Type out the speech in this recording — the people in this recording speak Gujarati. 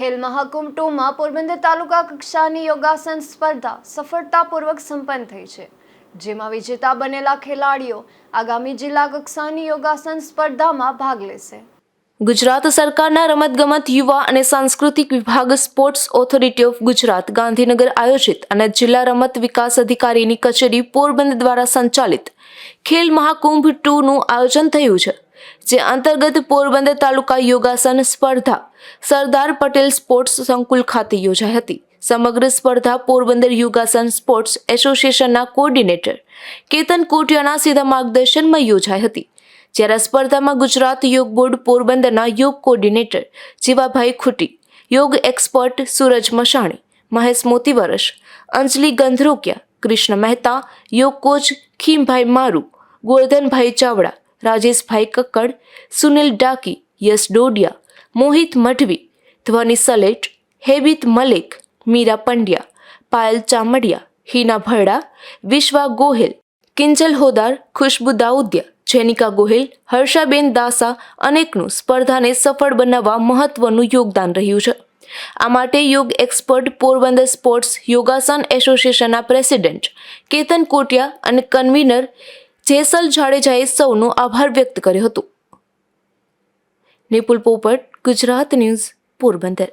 ખેલ મહાકુંભ ટુમાં પોરબંદર તાલુકા કક્ષાની યોગાસન સ્પર્ધા સફળતાપૂર્વક સંપન્ન થઈ છે. જેમાં વિજેતા બનેલા ખેલાડીઓ આગામી જિલ્લા કક્ષાની યોગાસન સ્પર્ધામાં ભાગ લેશે. ગુજરાત સરકારના રમતગમત યુવા અને સાંસ્કૃતિક વિભાગ sports authority of Gujarat Gandhinagar આયોજિત અને જિલ્લા રમત વિકાસ અધિકારીની કચેરી પોરબંદર દ્વારા સંચાલિત ખેલ મહાકુંભ ટુનું આયોજન થયું છે. જે અંતર્ગત પોરબંદર તાલુકા યોગાસન સ્પર્ધા સરદાર પટેલ સ્પોર્ટ્સ સંકુલ ખાતે યોજાઈ હતી. સમગ્ર સ્પર્ધા પોરબંદર યોગાસન સ્પોર્ટ્સ એસોસિએશનના કોર્ડિનેટર કેતન કોટિયાના સીધા માર્ગદર્શનમાં યોજાઈ હતી. જ્યારે સ્પર્ધામાં ગુજરાત યોગ બોર્ડ પોરબંદરના યોગ coordinator Jivabhai Khuti, yoga expert Suraj Mashani Mahesh Motivaras, Anjali Gandharokiya, Krishna Mehta, yoga coach Khimbhai મારુ ગોરધનભાઈ ચાવડા રાજેશભાઈ કક્કડ, સુનિલ ડાકી, યશ ડોડિયા, મોહિત મઢવી, ધ્વનિ સલેટ, હેબિત મલેક, મીરા પંડ્યા, પાયલ ચામડિયા, હિના ભરડા, વિશ્વા ગોહિલ, કિંજલ હોદાર, ખુશ્બુ દાઉદિયા, જેનિકા ગોહિલ, હર્ષાબેન દાસા અનેકનું સ્પર્ધાને સફળ બનાવવા મહત્વનું યોગદાન રહ્યું છે. આ માટે યોગ એક્સપર્ટ પોરબંદર સ્પોર્ટ્સ યોગાસન એસોસિએશનના પ્રેસિડેન્ટ કેતન કોટિયા અને કન્વીનર જેસલ જાડેજાએ સૌનો આભાર વ્યક્ત કર્યો હતો. નિપુલ પોપટ ગુજરાત ન્યૂઝ પોરબંદર.